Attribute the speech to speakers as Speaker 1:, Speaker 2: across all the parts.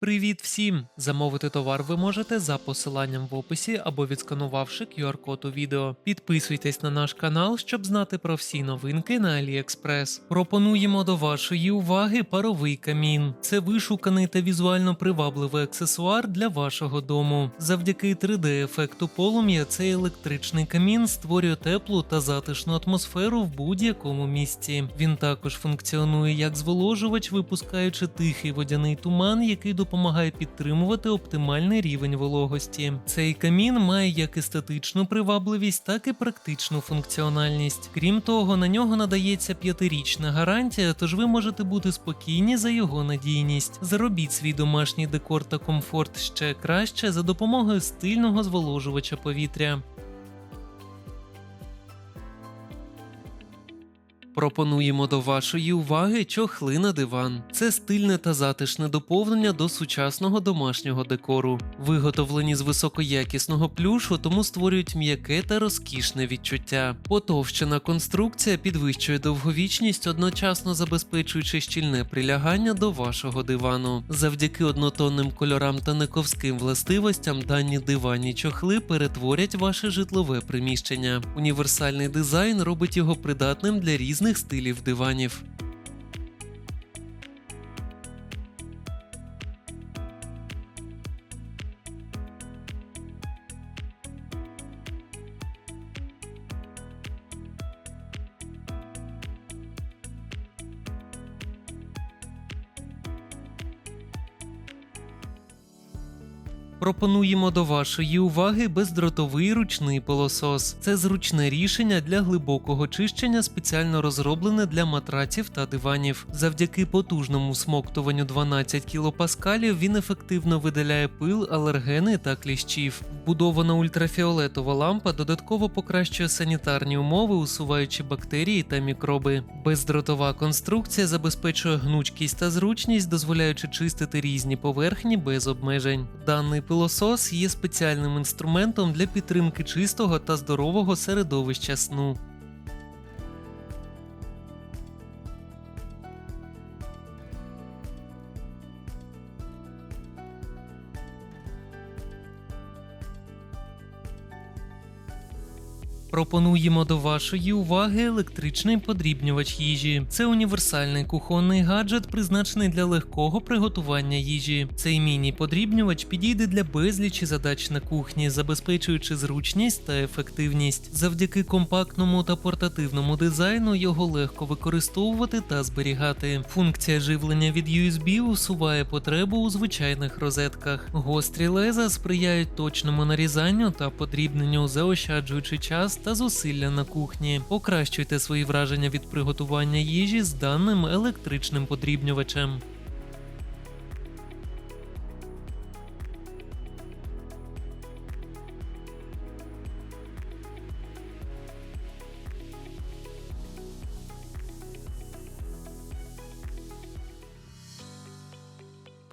Speaker 1: Привіт всім! Замовити товар ви можете за посиланням в описі або відсканувавши QR-код у відео. Підписуйтесь на наш канал, щоб знати про всі новинки на AliExpress. Пропонуємо до вашої уваги паровий камін. Це вишуканий та візуально привабливий аксесуар для вашого дому. Завдяки 3D-ефекту полум'я цей електричний камін створює теплу та затишну атмосферу в будь-якому місці. Він також функціонує як зволожувач, випускаючи тихий водяний туман, який допомагає підтримувати оптимальний рівень вологості. Цей камін має як естетичну привабливість, так і практичну функціональність. Крім того, на нього надається п'ятирічна гарантія, тож ви можете бути спокійні за його надійність. Заробіть свій домашній декор та комфорт ще краще за допомогою стильного зволожувача повітря. Пропонуємо до вашої уваги чохли на диван. Це стильне та затишне доповнення до сучасного домашнього декору. Виготовлені з високоякісного плюшу, тому створюють м'яке та розкішне відчуття. Потовщена конструкція підвищує довговічність, одночасно забезпечуючи щільне прилягання до вашого дивану. Завдяки однотонним кольорам та нековським властивостям дані диванні чохли перетворять ваше житлове приміщення. Універсальний дизайн робить його придатним для різних стилів диванів. Пропонуємо до вашої уваги бездротовий ручний пилосос. Це зручне рішення для глибокого чищення, спеціально розроблене для матраців та диванів. Завдяки потужному смоктуванню 12 кілопаскалів він ефективно видаляє пил, алергени та кліщів. Вбудована ультрафіолетова лампа додатково покращує санітарні умови, усуваючи бактерії та мікроби. Бездротова конструкція забезпечує гнучкість та зручність, дозволяючи чистити різні поверхні без обмежень. Даний пилосос є спеціальним інструментом для підтримки чистого та здорового середовища сну. Пропонуємо до вашої уваги електричний подрібнювач їжі. Це універсальний кухонний гаджет, призначений для легкого приготування їжі. Цей міні-подрібнювач підійде для безлічі задач на кухні, забезпечуючи зручність та ефективність. Завдяки компактному та портативному дизайну його легко використовувати та зберігати. Функція живлення від USB усуває потребу у звичайних розетках. Гострі леза сприяють точному нарізанню та подрібненню, заощаджуючи час та зусилля на кухні. Покращуйте свої враження від приготування їжі з даним електричним подрібнювачем.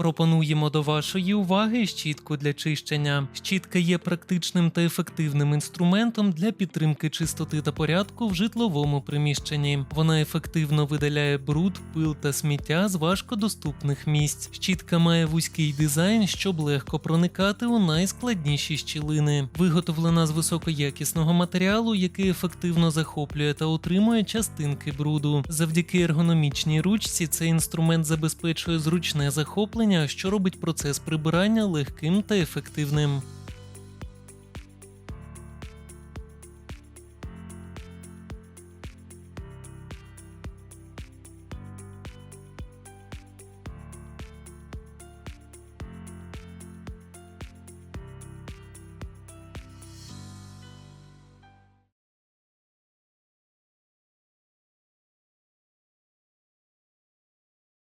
Speaker 1: Пропонуємо до вашої уваги щітку для чищення. Щітка є практичним та ефективним інструментом для підтримки чистоти та порядку в житловому приміщенні. Вона ефективно видаляє бруд, пил та сміття з важкодоступних місць. Щітка має вузький дизайн, щоб легко проникати у найскладніші щілини. Виготовлена з високоякісного матеріалу, який ефективно захоплює та утримує частинки бруду. Завдяки ергономічній ручці цей інструмент забезпечує зручне захоплення, що робить процес прибирання легким та ефективним.